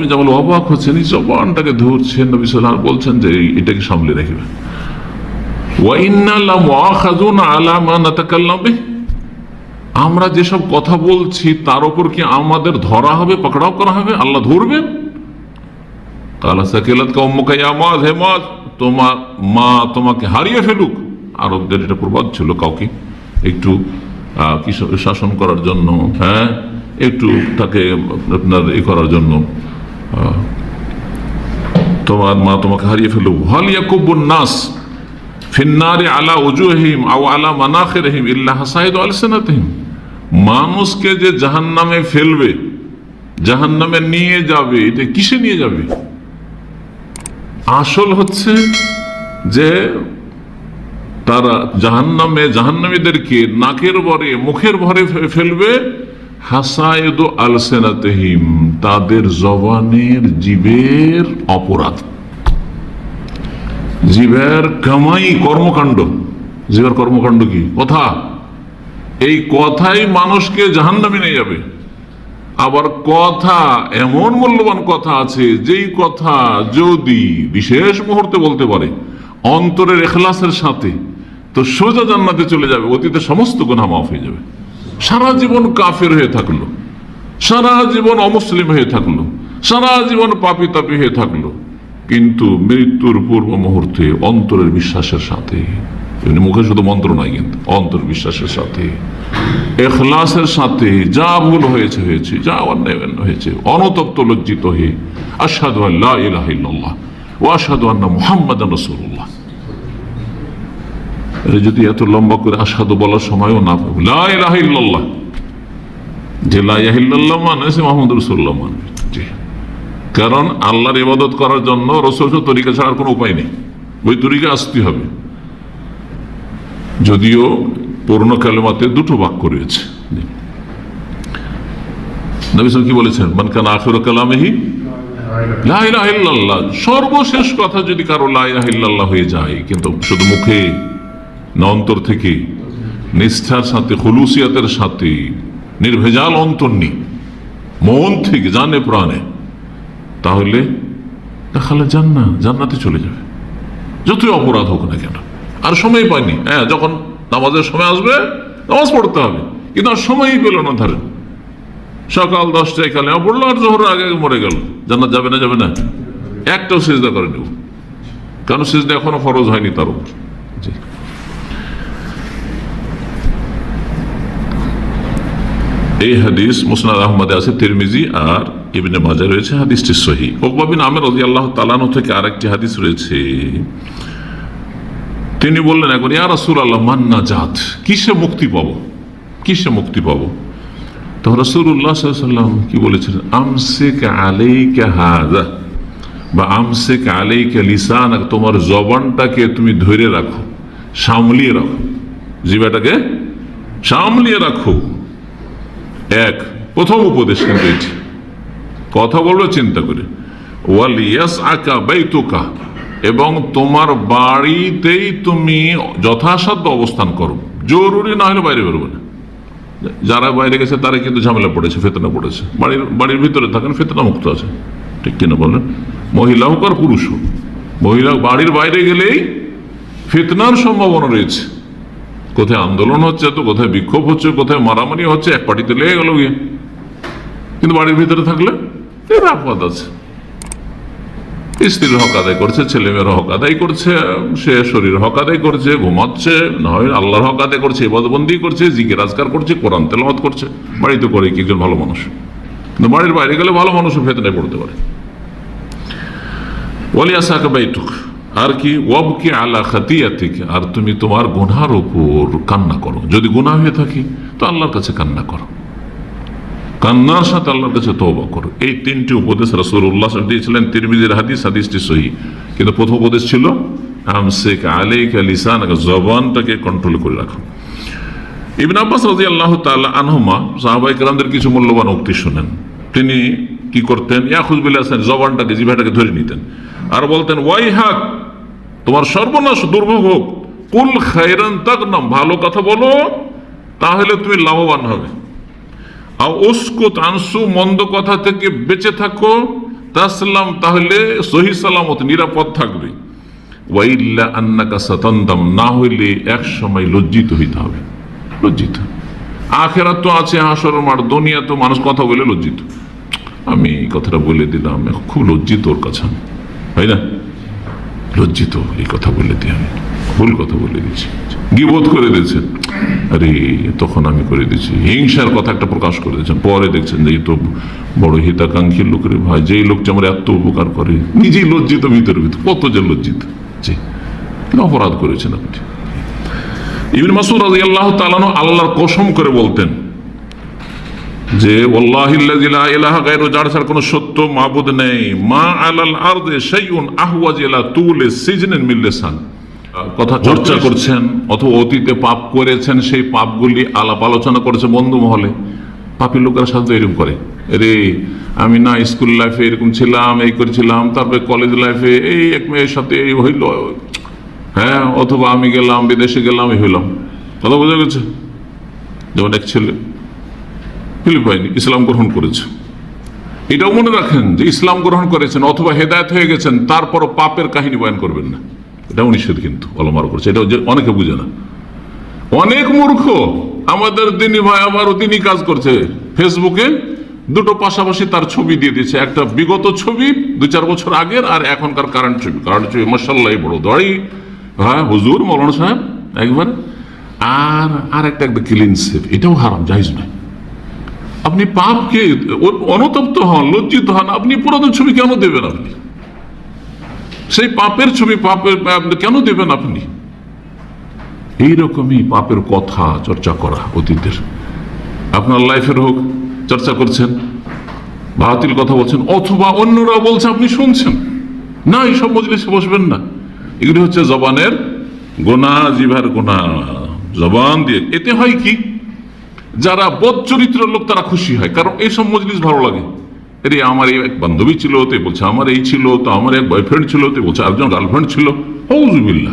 তুমি যেমন অবাক হচ্ছেন জবানটাকে ধরছেন, নবী সাল্লাম বলছেন যে এটাকে সামলে রাখবে আমরা যেসব কথা বলছি, তার উপর কি আমাদের ধরা হবে, পকড়াও করা হবে? আল্লাহ ধরবেন মা তোমাকে হারিয়ে ফেলুক। আরবদের এটা প্রবাদ ছিল কাউকে একটু শাসন করার জন্য হ্যাঁ একটু তাকে আপনার ই করার জন্য। তোমার মা তোমাকে হারিয়ে ফেলুক। হালিয়া কুব্বুন নাস ফিন্নারে আলা উজুহিম আও আলা মানাখিরহিম ইল্লা হাসাইদ আলসিনাতহিম। মানুষকে যে জাহান্নামে ফেলবে, জাহান্নামে নিয়ে যাবে, এটা কিসে নিয়ে যাবে? আসল হচ্ছে যে তারা জাহান্নামে জাহান্নামীদেরকে নাকের ভরে, মুখের ভরে ফেলবে হাসায়দ আলসেনাতহিম তাদের জবানের জীবের অপরাধ। জীবের কামাই কর্মকাণ্ড। জীবের কর্মকাণ্ড কি? কথা। এই কথাই মানুষকে জাহান্নামে নিয়ে যাবে। আবার কথা এমন মূল্যবান কথা আছে, যেই কথা যদি বিশেষ মুহূর্তে বলতে পারে, অন্তরের এখলাসের সাথে, তো সোজা জান্নাতে চলে যাবে অতীতে সমস্ত গুণা মাফ হয়ে যাবে। সারা জীবন কাফের হয়ে থাকল। সারা জীবন অমুসলিম হয়ে থাকল। সারা জীবন পাপি তাপি হয়ে থাকল। কিন্তু মৃত্যুর পূর্ব মুহূর্তে অন্তরের বিশ্বাসের সাথে মুখে শুধু মন্ত্র নয় কিন্তু, অন্তর বিশ্বাসের সাথে, এখলাসের সাথে যা ভুল হয়েছে হয়েছে, যা অন্যায় হয়েছে, অনতপ্ত লজ্জিত হয়ে আসাদু আল্লাহ ও আসাদু আন্না মুহাম্মদ রসুল্লাহ যদি এত লম্বা করে আসাদু বলার সময়ও না পাবো। যে লা মানে সে মোহাম্মদ রসুল্লাহ মানে। কারণ আল্লাহর ইবাদত করার জন্য রসুল তরিকা ছাড়ার কোনো উপায় নেই। ওই তরিকা আসতে হবে। যদিও পূর্ণ কালেমাতে দুটো বাক্য রয়েছে। কি বলেছেন? মানকান আখির কালামেহি লা ইলাহা সর্বশেষ কথা যদি কারও লা ইলাহা হয়ে যায় কিন্তু শুধু মুখে না অন্তর থেকে নিষ্ঠার সাথে, খুলুসিয়াতের সাথে, নির্ভেজাল অন্তর নেই মন থেকে, জানে প্রাণে, তাহলে দেখালে জান্না, জান্নাতে চলে যাবে। যতই অপরাধ হোক না কেন। আর সময় পায়নি হ্যাঁ যখন নামাজের সময় আসবে, নামাজ পড়তে হবে। কিন্তু আর সময়ই পেল না, ধরেন। সকাল দশটায় কালে পড়ল আর জোহর আগে মরে গেল। জান্নাত যাবে না যাবে না? একটাও সেজদা করে নেব কারণ সেজদা এখনও ফরজ হয়নি তার উপর এই হাদিস মুসনাদ আহমদে আছে, তিরমিজি আর ইবনে মাজা রয়েছে, হাদিসটি সহি। ওকবাবিন আমের রাজি আল্লাহ তালানো থেকে আরেকটি হাদিস রয়েছে। তিনি বললেন একবার, ইয়া রাসূল আল্লাহ মান্না জাত কিসে মুক্তি পাবো? কিসে মুক্তি পাবো? তো রসুল্লাহ সাল্লাম কি বলেছিলেন আমসেক আলাইকা হাজা বা আমসেক আলাইকা লিসান তোমার জবানটাকে তুমি ধরে রাখো, সামলিয়ে রাখো। জিবাটাকে সামলিয়ে রাখো। এক, প্রথম উপদেশ কিন্তু এটি। কথা বলবে চিন্তা করে। ওয়াল ইয়াস আকা বাইতুকা, এবং তোমার বাড়িতেই তুমি যথাসাধ্য অবস্থান করো। জরুরি না হলে বাইরে বেরোবে না। যারা বাইরে গেছে, তারা কিন্তু ঝামেলা পড়েছে, ফেতনা পড়েছে। বাড়ির বাড়ির ভিতরে থাকেন, ফেতনা মুক্ত আছে। ঠিক কিনা বলেন? মহিলা হোক আর পুরুষ হোক। মহিলা বাড়ির বাইরে গেলেই ফেতনার সম্ভাবনা রয়েছে। কোথায় আন্দোলন হচ্ছে, তো কোথায় বিক্ষোভ হচ্ছে, কোথায় মারামারি হচ্ছে, এক পার্টিতে লেগে গেল গিয়ে। কিন্তু বাড়ির ভিতরে থাকলে নিরাপদ আছে। স্ত্রীর হক আদায় করছে, ছেলে মেয়ের হক আদায় করছে, সে শরীর হক আদায় করছে, ঘুমাচ্ছে, না হয় আল্লাহর হক আদায় করছে ইবাদবন্দি করছে জিকে রাজগার করছে, কোরআন তেলাওয়াত করছে। বাড়িতে করে কি একজন ভালো মানুষ? কিন্তু বাড়ির বাইরে গেলে ভালো মানুষও ফেতনায় পড়তে পারে। ওয়ালিয়া সাকা বাইটুক আর কি, ওয়াবকি আলা খাতিয়াতিক, আর তুমি তোমার গুনার উপর কান্না করো। যদি গুনাহ হয়ে থাকি, তো আল্লাহর কাছে কান্না করো। কান্নার সাথে আল্লাহর কাছে তওবা করো। এই তিনটি উপদেশ রাসূলুল্লাহ দিয়েছিলেন, তিরমিজির হাদিস, হাদিসটি সহি। কিন্তু প্রথম উপদেশ ছিল, আমসেক আলাইকা লিসানাকা, জবানটাকে কন্ট্রোল করে রাখো। ইবন আব্বাস রাজি আল্লাহ তাআলা আনহুমা সাহাবাই কেরামদের কিছু মূল্যবান উক্তি শুনেন। তিনি কি করতেন? ইয়াখুজবিল হাসান, জবানটাকে, জিভাটাকে ধরে নিতেন। আর বলতেন ওয়াই হাক তোমার সর্বনাশ দুর্ভোগ হোক। কুল খাইরান তাক নাম ভালো কথা বলো, তাহলে তুমি লাভবান হবে। আর উস্কুত আনসু, মন্দ কথা থেকে বেঁচে থাকো। তাসলাম, তাহলে সহি সালামত, নিরাপদ থাকবে। ওয়াইল্লা আন্নাকা সাতান্দাম না হইলে এক সময় লজ্জিত হইতে হবে। লজ্জিত। আখেরাত তো আছে, হাসর মাঠ দুনিয়া তো মানুষ কথা বলে লজ্জিত। আমি এই কথাটা বলে দিলাম খুব লজ্জিত ওর কাছে আমি। তাই না? লজ্জিত এই কথা বলে দিই আমি, ভুল কথা বলে দিয়েছি। গিবোধ করে দিয়েছেন। আরে, তখন আমি করে দিয়েছি। হিংসার কথা একটা প্রকাশ করে দিয়েছেন। পরে দেখছেন যে তো বড় হিতাকাঙ্ক্ষী লোকের ভাই, যেই লোকটা আমার এত উপকার করে, নিজেই লজ্জিত, ভিতরে ভিতরে। কত যে লজ্জিত। জি অপরাধ করেছেন আপনি। ইবিন মাসুদ রাজি আল্লাহ তালানো আল্লাহর কসম করে বলতেন যে যার ছাড়া কোনো সত্য মাবুদ নেই। মা আলাল আরদে শাইউন আহওয়াজ ইলা তুলে সিজনিন কথা চর্চা করছেন অথবা অতীতে পাপ করেছেন সেই পাপগুলি আলাপ আলোচনা করেছে বন্ধু মহলে। পাপি লোকেরা সাধারণত এরকম করে। রে আমি না স্কুল লাইফে এরকম ছিলাম এই করেছিলাম তারপরে কলেজ লাইফে এই এক মেয়ের সাথে এই হইল হ্যাঁ অথবা আমি গেলাম, বিদেশে গেলাম হইলাম। কথা বোঝা গেছে? যেমন এক ছেলে ফিলিপাইনি ইসলাম গ্রহণ করেছে। এটাও মনে রাখেন যে ইসলাম গ্রহণ করেছেন অথবা হেদায়ত হয়ে গেছেন, তারপরও পাপের কাহিনী বয়ান করবেন না। এটা নিষেধ কিন্তু অলমার করছে এটা অনেকে বুঝে না। অনেক মূর্খ আমাদের দিনী ভাই আবারও তিনি কাজ করছে। ফেসবুকে দুটো পাশাপাশি তার ছবি দিয়ে দিয়েছে। একটা বিগত ছবি, দু চার বছর আগের, আর এখনকার কারেন্ট ছবি। কারেন্ট ছবি মশাল্লাহ বড় দাড়ি। হ্যাঁ হুজুর, মৌলানা সাহেব, একবার। আর আর একটা একটা ক্লিন সেফ এটাও হারাম জাহিজ নয়। আপনি পাপকে অনুতপ্ত হন, লজ্জিত হন, আপনি পুরাতন ছবি কেন দেবেন আপনি? সেই পাপের ছবি, পাপের কেন দেবেন আপনি? এইরকমই পাপের কথা চর্চা করা অতীতের। আপনার লাইফের হোক, চর্চা করছেন বাতিল কথা বলছেন, অথবা অন্যরা বলছে, আপনি শুনছেন। না, এইসব মজলিসে বসবেন না। এগুলি হচ্ছে জবানের গোনা জিভার গোনা জবান দিয়ে। এতে হয় কি? যারা বোধ চরিত্র লোক, তারা খুশি হয়। কারণ এইসব মজলিস ভালো লাগে। আরে, আমার এই এক বান্ধবী ছিল, তে বলছে, আমার এই ছিল, তো আমার এক বয়ফ্রেন্ড ছিল, তে বলছে একজন গার্লফ্রেন্ড ছিল। হৌজুবিল্লা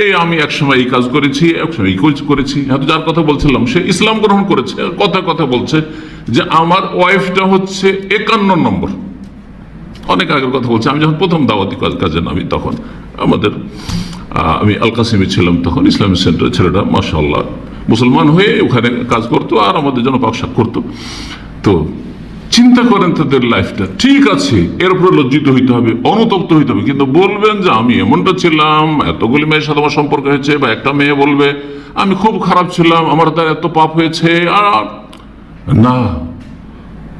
এই আমি এক সময় এই কাজ করেছি এক সময় এই কাজ করেছি। হয়তো যার কথা বলছিলাম, সে ইসলাম গ্রহণ করেছে। কথা কথা বলছে যে, আমার ওয়াইফটা হচ্ছে একান্ন নম্বর। অনেক আগের কথা বলছি। আমি যখন প্রথম দাওয়াতি কাজ নামি তখন, আমাদের আমি আল কাসিমে ছিলাম তখন ইসলামিক সেন্টার ছেলেটা মাসাল্লাহ মুসলমান হয়ে ওখানে কাজ করতো আর আমাদের জন্য পাকশাক করতো। তো চিন্তা করেন তাদের লাইফটা। ঠিক আছে এর উপরে লজ্জিত হইতে হবে, অনুতপ্ত হইতে হবে, কিন্তু বলবেন যে আমি এমনটা ছিলাম, এতগুলি মেয়ের সাথে আমার সম্পর্ক হয়েছে বা একটা মেয়ে বলবে, আমি খুব খারাপ ছিলাম, আমার দ্বারা এত পাপ হয়েছে, আর না।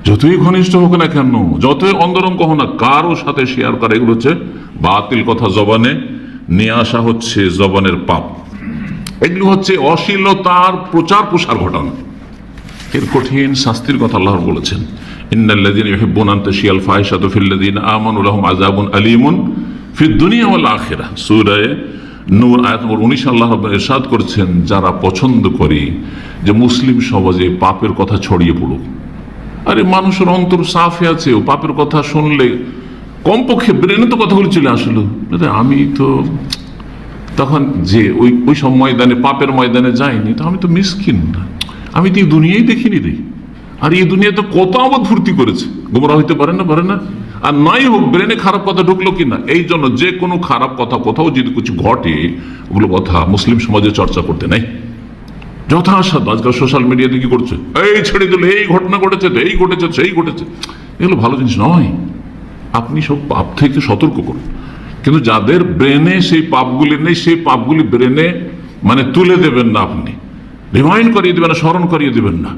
যতই ঘনিষ্ঠ হোক না কেন, যতই অন্তরঙ্গ হোক না, কারও সাথে শেয়ার করা এগুলো হচ্ছে বাতিল কথা জবানে, নিয়ে আসা হচ্ছে জবানের পাপ। এগুলো হচ্ছে অশ্লীলতার প্রচার প্রসার ঘটানো। এর কঠিন শাস্তির কথা আল্লাহ বলেছেন ইন্নাল্লাযীনা ইউহিব্বুনা আন তাশিয়াল ফাহিশাতু ফিল্লাযীনা আমানু লাহুম আযাবুন আলীমুন ফিদ দুনিয়া ওয়াল আখিরাহ সূরা নূর আয়াত নম্বর 19 আল্লাহ করেছেন, যারা পছন্দ করে যে মুসলিম সমাজে পাপের কথা ছড়িয়ে পড়ুক আরে মানুষের অন্তর সাফে আছে, ও পাপের কথা শুনলে কমপক্ষে ব্রেনে তো কথাগুলো চলে আসলো। আমি তো তখন যে ওই ওই সব ময়দানে, পাপের ময়দানে যাইনি, তো আমি তো মিসকিন না। আমি তো এই দুনিয়াই দেখিনি রে। আর এই দুনিয়াতে কত আমদ ফুর্তি করেছে। গোমরা হইতে পারে না পারে না। আর নাই হোক, ব্রেনে খারাপ কথা ঢুকলো কিনা, এই জন্য যে কোনো খারাপ কথা কোথাও যদি কিছু ঘটে, ওগুলো কথা মুসলিম সমাজে চর্চা করতে নাই। যথাসাধ্য। আজকাল সোশ্যাল মিডিয়াতে কি করছে? এই ছেড়ে দিল এই ঘটনা ঘটেছে এই ঘটেছে সেই ঘটেছে। এগুলো ভালো জিনিস নয়। আপনি সব পাপ থেকে সতর্ক করুন। কিন্তু যাদের ব্রেনে সেই পাপগুলি নেই সেই পাপগুলি ব্রেনে মানে তুলে দেবেন না আপনি। রিমাইন্ড করিয়ে দেবেন না স্মরণ করিয়ে দেবেন না।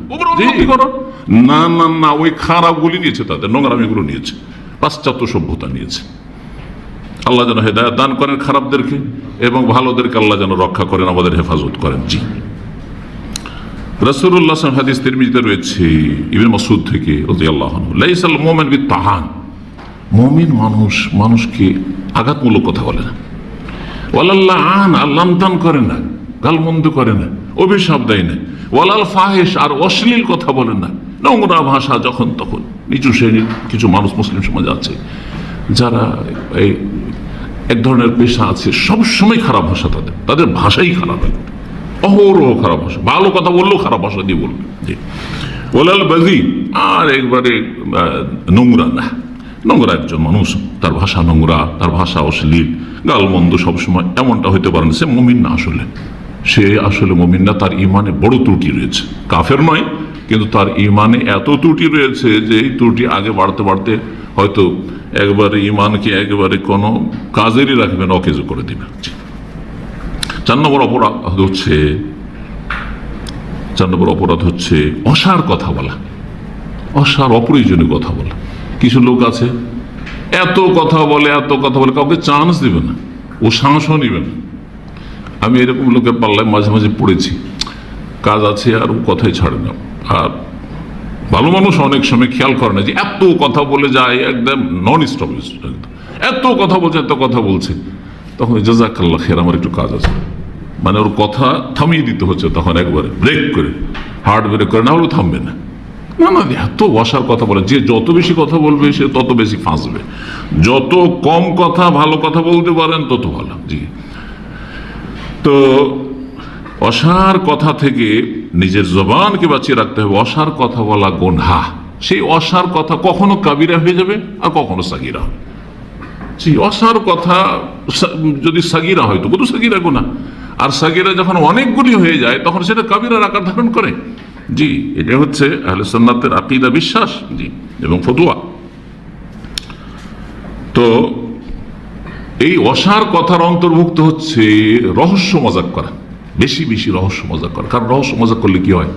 করো। না না না ওই খারাপগুলি নিয়েছে তাদের নোংরামিগুলো নিয়েছে। পাশ্চাত্য সভ্যতা নিয়েছে। আল্লাহ যেন হেদায়ত দান করেন খারাপদেরকে এবং ভালোদেরকে আল্লাহ যেন রক্ষা করেন আমাদের হেফাজত করেন। জি। রয়েছে, ইবিন থেকে মোমেন তাহান মানুষ, মানুষকে আঘাতমূলক কথা বলে না। আন করে না, গালমন্দ করে না দেয় না। ওয়ালাল আর অশ্লীল কথা বলে না। নোংরা ভাষা যখন তখন, নিচু শ্রেণির কিছু মানুষ মুসলিম সমাজ আছে, যারা এই এক ধরনের পেশা আছে, সবসময় খারাপ ভাষা তাদের তাদের ভাষাই খারাপ একদম অহরহ খারাপ ভাষা, ভালো কথা বললেও খারাপ ভাষা দিয়ে বলবে। জি। ওলাল বাজি, আর একবারে নোংরা না। নোংরা একজন মানুষ, তার ভাষা নোংরা, তার ভাষা অশ্লীল, গালমন্দ সবসময় এমনটা হইতে পারে না, সে মমিন না আসলে। সে আসলে মমিন না, তার ইমানে বড় ত্রুটি রয়েছে। কাফের নয়, কিন্তু তার ইমানে এত ত্রুটি রয়েছে যে এই ত্রুটি আগে বাড়তে বাড়তে হয়তো একবারে ইমানকে একবারে কোনো কাজেরই রাখবেন অকেজো করে দিবে। চার নম্বর অপরাধ হচ্ছে চার নম্বর অপরাধ হচ্ছে অসার কথা বলা, অসার অপ্রয়োজনীয় কথা বলা। কিছু লোক আছে, এত কথা বলে, এত কথা বলে, কাউকে চান্স দিবে না, ও সাহসও নিবে না। আমি এরকম লোকের পাল্লায় মাঝে মাঝে পড়েছি, কাজ আছে আর ও কথাই ছাড়ে না। আর ভালো মানুষ অনেক সময় খেয়াল করে না যে এত কথা বলে যায়, একদম নন স্টপ এত কথা বলছে, এত কথা বলছে। তখন জাজাকাল্লা খের, আমার একটু কাজ আছে। মানে ওর কথা থামিয়ে দিতে হচ্ছে তখন একবারে ব্রেক করে। হার্ড ব্রেক করে, না হলেও থামবে না। না না, এত অসার কথা বলে, যে যত বেশি কথা বলবে সে তত বেশি ফাঁসবে। যত কম কথা, ভালো কথা বলতে পারেন, তত ভালো। জি। তো অসার কথা থেকে নিজের জবানকে বাঁচিয়ে রাখতে হবে। অসার কথা বলা গোনহা। সেই অসার কথা কখনো কাবিরা হয়ে যাবে আর কখনো সাগিরা হবে। জি অসার কথা যদি সাগিরা হয় তো কত সাগিরা গোনা আর সাগিরা যখন অনেকগুলি হয়ে যায়, তখন সেটা কাবিরার আকার ধারণ করে। জি, এটা হচ্ছে আহলে সন্ন্যাতের আকিদা বিশ্বাস, জি, এবং ফতুয়া। তো এই অসার কথার অন্তর্ভুক্ত হচ্ছে রহস্য মজাক করা। বেশি বেশি রহস্য মজাক করা। কারণ রহস্য মজাক করলে কি হয়?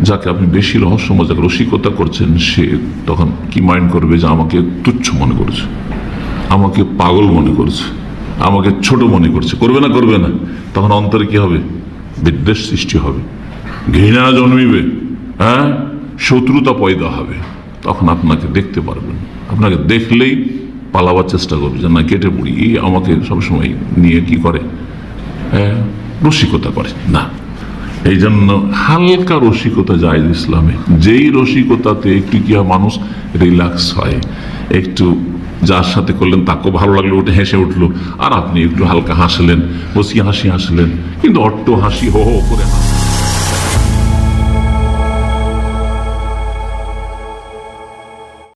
যাকে আপনি বেশি রহস্য মজাক, রসিকতা করছেন, সে তখন কি মাইন্ড করবে? যে আমাকে তুচ্ছ মনে করছে। আমাকে পাগল মনে করছে আমাকে ছোট মনে করছে। করবে না করবে না। তখন অন্তরে কি হবে? বিদ্বেষ সৃষ্টি হবে। ঘৃণা জন্মিবে হ্যাঁ? শত্রুতা পয়দা হবে। তখন আপনাকে দেখতে পারবেন। আপনাকে দেখলেই পালাবার চেষ্টা করবে যে না কেটে পড়ি। এই আমাকে সবসময় নিয়ে কি করে? হ্যাঁ, রসিকতা করে। না। এই জন্য হালকা রসিকতা যায় ইসলামে। যেই রসিকতাতে একটু কি মানুষ রিল্যাক্স হয় একটু যার সাথে করলেন, তাকেও ভালো লাগল ওটা হেসে উঠল। আর আপনি একটু হালকা হাসলেন বসি হাসি হাসলেন। কিন্তু অট্ট হাসি হো হো করে হাসলেন।